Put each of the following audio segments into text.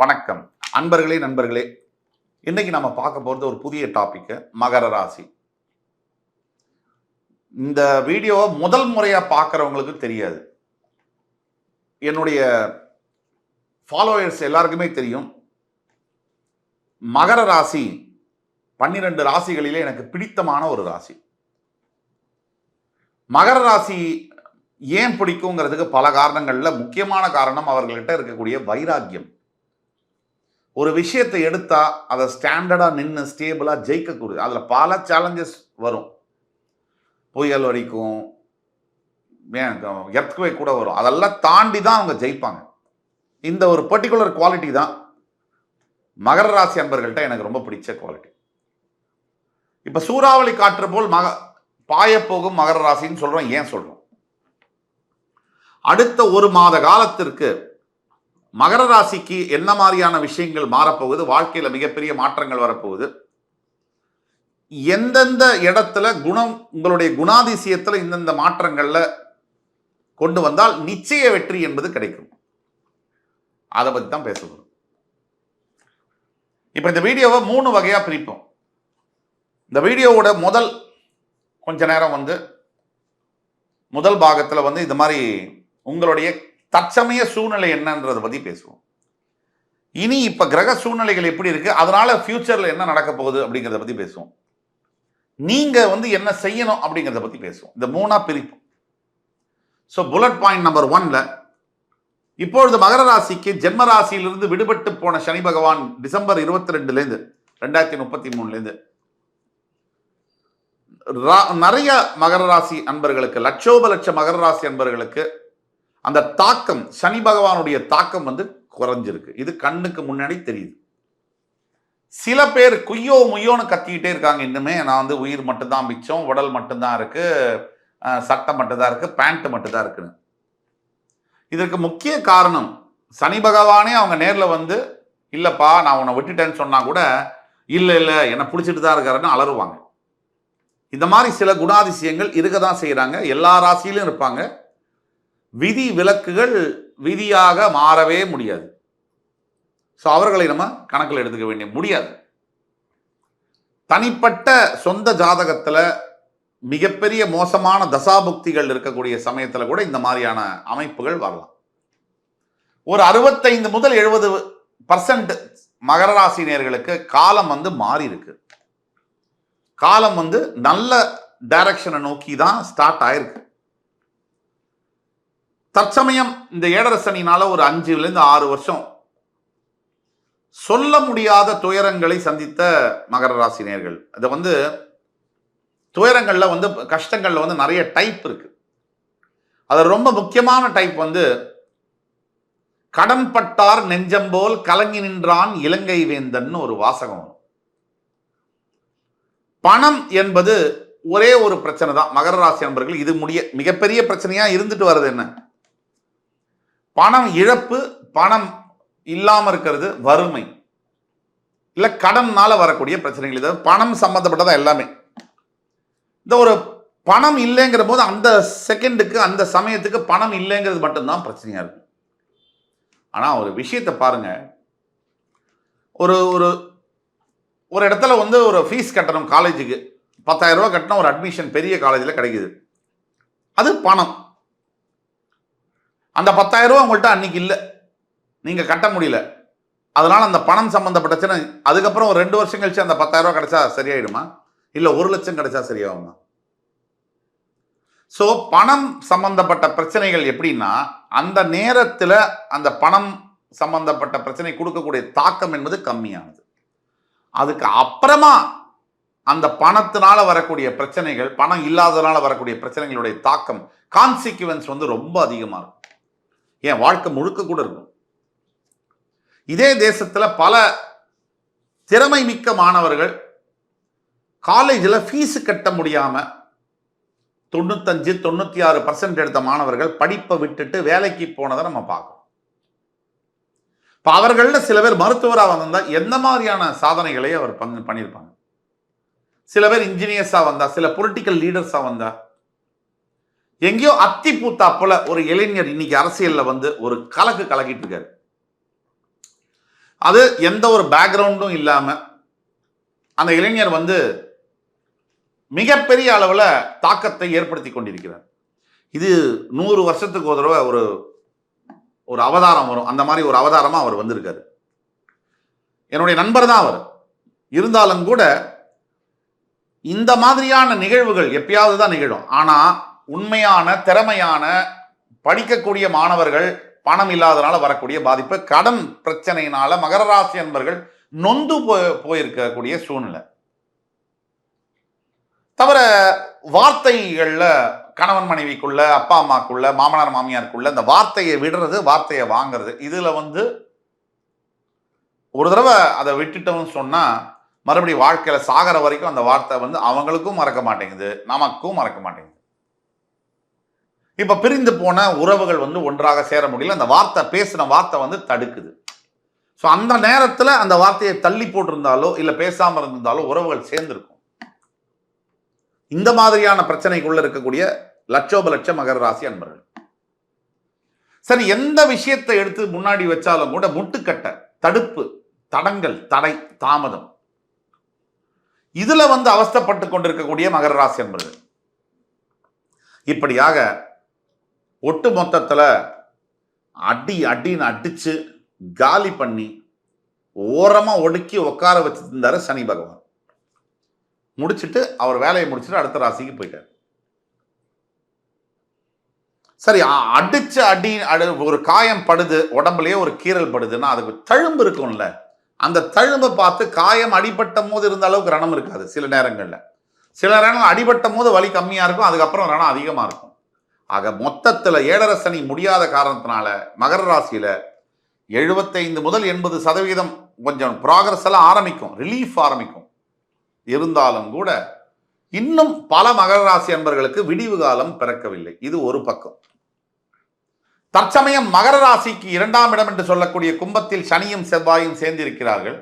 வணக்கம். அன்பர்களே நண்பர்களே இன்னைக்கு நம்ம பார்க்க போகிறது ஒரு புதிய டாப்பிக்கு மகர ராசி. இந்த வீடியோவை முதல் முறையாக பார்க்குறவங்களுக்கு தெரியாது. என்னுடைய ஃபாலோவர்ஸ் எல்லாருக்குமே தெரியும். மகர ராசி பன்னிரெண்டு ராசிகளிலே எனக்கு பிடித்தமான ஒரு ராசி. மகர ராசி ஏன் பிடிக்குங்கிறதுக்கு பல காரணங்களில் முக்கியமான காரணம் அவர்கள்ட்ட இருக்கக்கூடிய வைராக்கியம். ஒரு விஷயத்தை எடுத்தால் அதை ஸ்டாண்டர்டாக நின்று ஸ்டேபிளாக ஜெயிக்கக்கூடிய அதில் பல சேலஞ்சஸ் வரும். புயல் வரைக்கும் எர்த்குவே கூட வரும். அதெல்லாம் தாண்டி தான் அவங்க ஜெயிப்பாங்க. இந்த ஒரு பர்டிகுலர் குவாலிட்டி தான் மகர ராசி அன்பர்கள்ட்ட எனக்கு ரொம்ப பிடிச்ச குவாலிட்டி இப்போ சூறாவளி காற்று போல் மக பாயப்போகும் மகர ராசின்னு சொல்கிறோம் ஏன் சொல்கிறோம் அடுத்த ஒரு மாத காலத்திற்கு மகர ராசிக்கு என்ன மாதிரியான விஷயங்கள் மாறப்போகுது? வாழ்க்கையில் மிகப்பெரிய மாற்றங்கள் வரப்போகுது. எந்தெந்த இடத்துல குணம் உங்களுடைய குணாதிசயத்தில் இந்தந்த மாற்றங்களில் கொண்டு வந்தால் நிச்சய வெற்றி என்பது கிடைக்கும். அதை பற்றி தான் பேசுவோம் இப்போ இந்த வீடியோவை மூணு வகையாக பிரிப்போம். இந்த வீடியோவோட முதல் கொஞ்ச நேரம் வந்து முதல் பாகத்தில் வந்து இந்த மாதிரி உங்களுடைய தற்சமய சூழ்நிலை என்னன்றதை பற்றி பேசுவோம். இனி இப்போ கிரக சூழ்நிலைகள் எப்படி இருக்குது அதனால் ஃப்யூச்சரில் என்ன நடக்க போகுது அப்படிங்கிறத பற்றி பேசுவோம். நீங்கள் வந்து என்ன செய்யணும் அப்படிங்கிறத பற்றி பேசுவோம். இந்த மூணாக பிரிப்போம் ஸோ புல்லட் பாயிண்ட் நம்பர் ஒன்ல இப்பொழுது மகர ராசிக்கு ஜென்ம ராசியிலிருந்து விடுபட்டு போன சனி பகவான் டிசம்பர் இருபத்தி ரெண்டுலேருந்து ரெண்டாயிரத்தி முப்பத்தி மூணுலேருந்து ரா- நிறைய மகர ராசி அன்பர்களுக்கு லட்சோப லட்ச மகர ராசி அன்பர்களுக்கு அந்த தாக்கம் சனி பகவானுடைய தாக்கம் வந்து குறைஞ்சிருக்கு. இது கண்ணுக்கு முன்னாடி தெரியுது. சில பேர் குய்யோ முய்யோன்னு கத்திக்கிட்டே இருக்காங்க இன்னுமே. நான் வந்து உயிர் மட்டும்தான் மிச்சம் உடல் மட்டும்தான் இருக்கு சட்டை மட்டும்தான் இருக்கு பேண்ட் மட்டும்தான் இருக்குன்னு. இதற்கு முக்கிய காரணம் சனி பகவானே அவங்க நேரில் வந்து இல்லைப்பா நான் உன்னை விட்டுட்டேன்னு சொன்னா கூட இல்லை இல்லை என்னை பிடிச்சிட்டு தான் இருக்காருன்னு அலறுவாங்க. இந்த மாதிரி சில குணாதிசயங்கள் இருக்க தான் செய்கிறாங்க எல்லா ராசியிலும் இருப்பாங்க. விதி விலக்குகள் விதியாக மாறவே முடியாது. ஸோ அவர்களை நம்ம கணக்கில் எடுத்துக்க வேண்டிய முடியாது. தனிப்பட்ட சொந்த ஜாதகத்தில் மிகப்பெரிய மோசமான தசாபுக்திகள் இருக்கக்கூடிய சமயத்தில் கூட இந்த மாதிரியான அமைப்புகள் வரலாம். ஒரு அறுபத்தைந்து முதல் எழுபது பர்சன்ட் மகர ராசினியர்களுக்கு காலம் வந்து மாறி இருக்கு. காலம் வந்து நல்ல டைரக்ஷனை நோக்கி தான் ஸ்டார்ட் ஆயிருக்கு. தற்சமயம் இந்த ஏடரசனினால ஒரு அஞ்சுலேருந்து ஆறு வருஷம் சொல்ல முடியாத துயரங்களை சந்தித்த மகர ராசினியர்கள் அது வந்து துயரங்களில் வந்து கஷ்டங்களில் வந்து நிறைய டைப் இருக்கு. அதில் ரொம்ப முக்கியமான டைப் வந்து கடன்பட்டார் நெஞ்சம்போல் கலங்கி நின்றான் இலங்கை வேந்தன் ஒரு வாசகம். பணம் என்பது ஒரே ஒரு பிரச்சனை தான். மகர ராசி நண்பர்கள் இது முடிய மிகப்பெரிய பிரச்சனையாக இருந்துட்டு வர்றது என்ன? பணம் இழப்பு பணம் இல்லாமல் இருக்கிறது வறுமை. இல்லை கடன்னால வரக்கூடிய பிரச்சனைகள். இதாவது பணம் சம்பந்தப்பட்டதா எல்லாமே. இந்த ஒரு பணம் இல்லைங்கிற போது அந்த செகண்டுக்கு அந்த சமயத்துக்கு பணம் இல்லைங்கிறது மட்டும்தான் பிரச்சனையாக இருக்கும் ஆனால் ஒரு விஷயத்தை பாருங்க. ஒரு ஒரு ஒரு இடத்துல வந்து ஒரு ஃபீஸ் கட்டணும் காலேஜுக்கு பத்தாயிரரூபா கட்டினா ஒரு அட்மிஷன் பெரிய காலேஜில் கிடைக்குது. அது பணம். அந்த பத்தாயிரம் ரூபா உங்கள்கிட்ட அன்னைக்கு இல்லை. நீங்கள் கட்ட முடியல. அதனால் அந்த பணம் சம்மந்தப்பட்ட பிரச்சனை அதுக்கப்புறம் ஒரு ரெண்டு வருஷம் கழிச்சு அந்த பத்தாயிரம் ரூபா கிடைச்சா சரியாயிடுமா? இல்லை ஒரு லட்சம் கிடைச்சா சரியாகுமா? ஸோ பணம் சம்பந்தப்பட்ட பிரச்சனைகள் எப்படின்னா அந்த நேரத்தில் அந்த பணம் சம்பந்தப்பட்ட பிரச்சனை கொடுக்கக்கூடிய தாக்கம் என்பது கம்மியானது. அதுக்கு அப்புறமா அந்த பணத்தினால வரக்கூடிய பிரச்சனைகள் பணம் இல்லாததுனால வரக்கூடிய பிரச்சனைகளுடைய தாக்கம் கான்சிக்வன்ஸ் வந்து ரொம்ப அதிகமாக இருக்கும். ஏன் வாழ்க்கை முழுக்க கூட இருக்கும். இதே தேசத்தில் பல திறமை மிக்க மாணவர்கள் காலேஜில் ஃபீஸ் கட்ட முடியாமல் தொண்ணூத்தஞ்சு தொண்ணூற்றி ஆறு பர்சன்ட் எடுத்த மாணவர்கள் படிப்பை விட்டுட்டு வேலைக்கு போனதை நம்ம பார்க்கணும் இப்போ அவர்களில் சில பேர் மருத்துவராக வந்திருந்தா எந்த மாதிரியான சாதனைகளை அவர் பங்கு பண்ணியிருப்பாங்க. சில பேர் இன்ஜினியர்ஸாக வந்தா சில பொலிட்டிக்கல் லீடர்ஸாக வந்தா எங்கேயோ அத்தி பூத்தா போல ஒரு இளைஞர் இன்னைக்கு அரசியலில் வந்து ஒரு கலக்கு கலக்கிட்டு இருக்காரு. அது எந்த ஒரு பேக்ரவுண்டும் இல்லாமல் அந்த இளைஞர் வந்து மிகப்பெரிய அளவில் தாக்கத்தை ஏற்படுத்தி கொண்டிருக்கிறார். இது நூறு வருஷத்துக்கு ஒரு தடவை ஒரு ஒரு அவதாரம் வரும். அந்த மாதிரி ஒரு அவதாரமாக அவர் வந்திருக்காரு. என்னுடைய நண்பர் தான் அவர். இருந்தாலும் கூட இந்த மாதிரியான நிகழ்வுகள் எப்பயாவது தான் நிகழும். ஆனால் உண்மையான திறமையான படிக்கக்கூடிய மாணவர்கள் பணம் இல்லாதனால வரக்கூடிய பாதிப்பு கடன் பிரச்சனையினால மகர ராசி என்பர்கள் நொந்து போ போயிருக்கக்கூடிய சூழ்நிலை. தவிர வார்த்தைகளில் கணவன் மனைவிக்குள்ள அப்பா அம்மாக்குள்ள மாமனார் மாமியாருக்குள்ள இந்த வார்த்தையை விடுறது வார்த்தையை வாங்குறது இதில் வந்து ஒரு தடவை அதை விட்டுட்டோம்னு சொன்னால் மறுபடியும் வாழ்க்கையில் சாகர வரைக்கும் அந்த வார்த்தை வந்து அவங்களுக்கும் மறக்க மாட்டேங்குது நமக்கும் மறக்க மாட்டேங்குது. இப்ப பிரிந்து போன உறவுகள் வந்து ஒன்றாக சேர முடியல. அந்த வார்த்தை பேசின வார்த்தை வந்து தடுக்குது. ஸோ அந்த நேரத்துல அந்த வார்த்தையை தள்ளி போட்டிருந்தாலோ இல்லை பேசாமல் இருந்திருந்தாலோ உறவுகள் சேர்ந்துருக்கும். இந்த மாதிரியான பிரச்சனைக்குள்ள இருக்கக்கூடிய லட்சோப லட்ச மகர ராசி அன்பர்கள். சரி எந்த விஷயத்தை எடுத்து முன்னாடி வச்சாலும் கூட முட்டுக்கட்டை தடுப்பு தடங்கள் தடை தாமதம். இதுல வந்து அவஸ்தைப்பட்டு கொண்டிருக்கக்கூடிய மகர ராசி அன்பர்கள். இப்படியாக ஒட்டு மொத்தத்தில் அடி அடின்னு அடித்து காலி பண்ணி ஓரமாக ஒடுக்கி உட்கார வச்சிருந்தாரு சனி பகவான். முடிச்சிட்டு அவர் வேலையை முடிச்சிட்டு அடுத்த ராசிக்கு போயிட்டார். சரி அடிச்ச அடி அடு ஒரு காயம் படுது உடம்புலயே ஒரு கீறல் படுதுன்னா அதுக்கு தழும்பு இருக்கும்ல. அந்த தழும்பை பார்த்து காயம் அடிபட்ட போது இருந்த அளவுக்கு ரணம் இருக்காது சில நேரங்களில். சில நேரங்கள் அடிபட்ட போது வலி கம்மியாக இருக்கும் அதுக்கப்புறம் ரணம் அதிகமாக இருக்கும். ஆக மொத்தத்தில் ஏழரை சனி முடியாத காரணத்தினால மகர ராசியில் எழுபத்தைந்து முதல் எண்பது சதவீதம் கொஞ்சம் ப்ராக்ரஸ் எல்லாம் ஆரம்பிக்கும் ரிலீஃப் ஆரம்பிக்கும். இருந்தாலும் கூட இன்னும் பல மகர ராசி அன்பர்களுக்கு விடிவு காலம் பிறக்கவில்லை. இது ஒரு பக்கம். தற்சமயம் மகர ராசிக்கு இரண்டாம் இடம் என்று சொல்லக்கூடிய கும்பத்தில் சனியும் செவ்வாயும் சேர்ந்திருக்கிறார்கள்.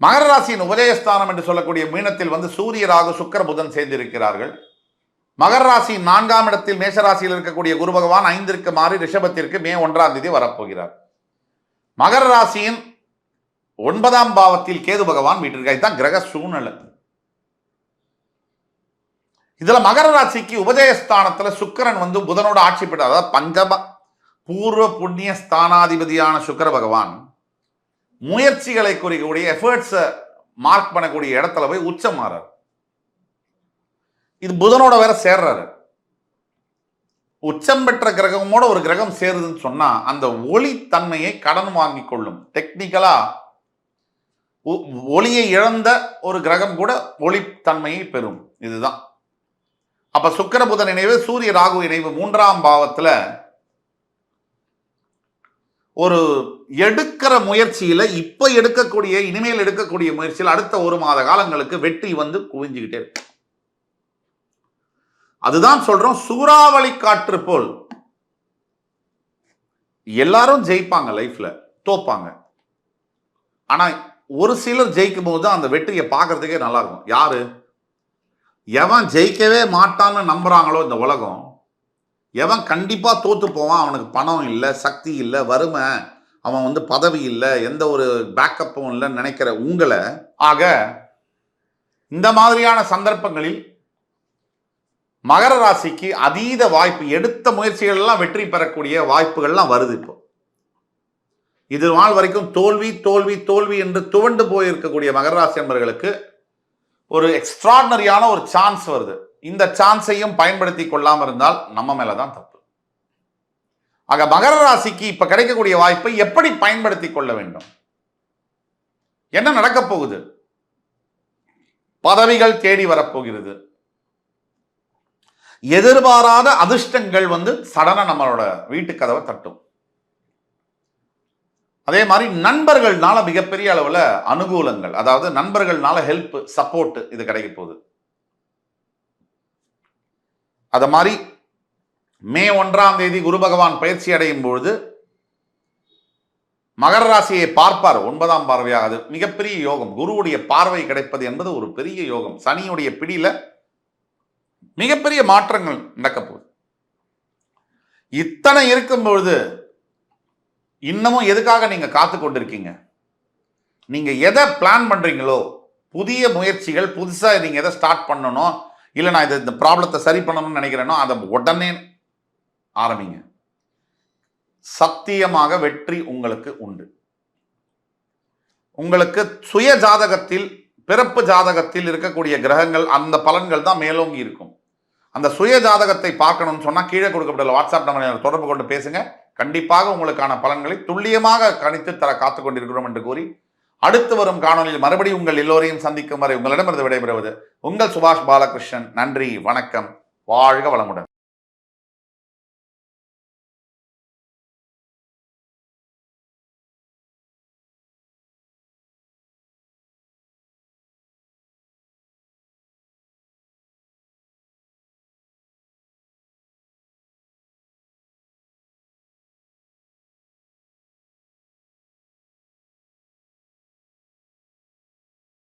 மகர ராசியின் உதயஸ்தானம் என்று சொல்லக்கூடிய மீனத்தில் வந்து சூரிய ராகு சுக்கிர புதன் சேர்ந்திருக்கிறார்கள். மகர ராசி நான்காம் இடத்தில் மேஷராசியில் இருக்கக்கூடிய குரு பகவான் ஐந்திற்கு மாறி ரிஷபத்திற்கு மே ஒன்றாம் தேதி வரப்போகிறார். மகர ராசியின் ஒன்பதாம் பாவத்தில் கேது பகவான் வீட்டிற்கு தான் கிரக சூழ்நிலை. இதுல மகர ராசிக்கு உபஜயஸ்தானத்துல சுக்கரன் வந்து புதனோட ஆட்சி பெற்ற அதாவது பஞ்சம பூர்வ புண்ணிய ஸ்தானாதிபதியான சுக்கர பகவான் முயற்சிகளை குறிக்கக்கூடிய எஃபர்ட்ஸை மார்க் பண்ணக்கூடிய இடத்துல போய் உச்சம் மாறார். இது புதனோட வேற சேர்றாரு. உச்சம் பெற்ற கிரகமோட ஒரு கிரகம் சேருதுன்னு சொன்னா அந்த ஒளி தன்மையை கடன் வாங்கி கொள்ளும். டெக்னிக்கலா ஒ- ஒளியை இழந்த ஒரு கிரகம் கூட ஒளி தன்மையை பெறும். இதுதான். அப்ப சுக்கிர புதன் இணைவு சூரிய ராகு இணைவு மூன்றாம் பாவத்துல ஒரு எடுக்கிற முயற்சியில இப்ப எடுக்கக்கூடிய இனிமேல் எடுக்கக்கூடிய முயற்சியில் அடுத்த ஒரு மாத காலங்களுக்கு வெற்றி வந்து குவிஞ்சுக்கிட்டே இருக்கு. அதுதான் சொல்றோம் சூறாவளி காற்று போல். எல்லாரும் ஜெயிப்பாங்க லைஃப்ல தோப்பாங்க. ஆனா ஒரு சிலர் ஜெயிக்கும் போது தான் அந்த வெற்றியை பார்க்கறதுக்கே நல்லா இருக்கும் யாரு? எவன் ஜெயிக்கவே மாட்டான்னு நம்புறாங்களோ இந்த உலகம் எவன் கண்டிப்பா தோத்து போவான் அவனுக்கு பணம் இல்லை சக்தி இல்லை வறுமை அவன் வந்து பதவி இல்லை எந்த ஒரு பேக்கப்பும் இல்லைன்னு நினைக்கிற உங்களை ஆக இந்த மாதிரியான சந்தர்ப்பங்களில் மகர ராசிக்கு அதீத வாய்ப்பு எடுத்த முயற்சிகள் எல்லாம் வெற்றி பெறக்கூடிய வாய்ப்புகள்லாம் வருது இப்போ. இது நாள் வரைக்கும் தோல்வி தோல்வி தோல்வி என்று துவண்டு போயிருக்கக்கூடிய மகர ராசி நண்பர்களுக்கு ஒரு எக்ஸ்ட்ராடனரியான ஒரு சான்ஸ் வருது. இந்த சான்ஸையும் பயன்படுத்தி கொள்ளாமல் இருந்தால் நம்ம மேல தான் தப்பு. ஆக மகர ராசிக்கு இப்ப கிடைக்கக்கூடிய வாய்ப்பை எப்படி பயன்படுத்தி கொள்ள வேண்டும்? என்ன நடக்கப் போகுது? பதவிகள் தேடி வரப்போகிறது எதிர்பாராத அதிர்ஷ்டங்கள் வந்து சடனாக நம்மளோட வீட்டு கதவை தட்டும். அதே மாதிரி நண்பர்கள்னால மிகப்பெரிய அளவுல அனுகூலங்கள் அதாவது நண்பர்கள்னால ஹெல்ப் சப்போர்ட் இது கிடைக்க போகுது. அது மாதிரி மே ஒன்றாம் தேதி குரு பகவான் பயிற்சி அடையும் பொழுது மகர ராசியை பார்ப்பார் ஒன்பதாம் பார்வையாக அது மிகப்பெரிய யோகம் குருவுடைய பார்வை கிடைப்பது என்பது ஒரு பெரிய யோகம். சனியுடைய பிடியில மிகப்பெரிய மாற்றங்கள் நடக்க போகுது. இத்தனை இருக்கும் பொழுது இன்னமும் எதுக்காக நீங்க காத்து கொண்டிருக்கீங்க? நீங்க எதை பிளான் பண்றீங்களோ புதிய முயற்சிகள் புதுசாக நீங்க எதை ஸ்டார்ட் பண்ணணும் இல்லை நான் இது இந்த ப்ராப்ளத்தை சரி பண்ணணும்னு நினைக்கிறேனோ அதை உடனே ஆரம்பிங்க. சத்தியமாக வெற்றி உங்களுக்கு உண்டு. உங்களுக்கு சுய ஜாதகத்தில் பிறப்பு ஜாதகத்தில் இருக்கக்கூடிய கிரகங்கள் அந்த பலன்கள் தான் மேலோங்கி இருக்கும். அந்த சுய ஜாதகத்தை பார்க்கணும்னு சொன்னால் கீழே கொடுக்கப்பட்ட வாட்ஸ்அப் நம்பர் தொடர்பு கொண்டு பேசுங்க. கண்டிப்பாக உங்களுக்கான பலன்களை துல்லியமாக கணித்து தர காத்து கொண்டிருக்கிறோம் என்று கூறி அடுத்து வரும் காணொலியில் மறுபடியும் உங்கள் எல்லோரையும் சந்திக்கும் வரை உங்களிடமிருந்து விடைபெறுவது உங்கள் சுபாஷ் பாலகிருஷ்ணன். நன்றி வணக்கம். வாழ்க வளமுடன்.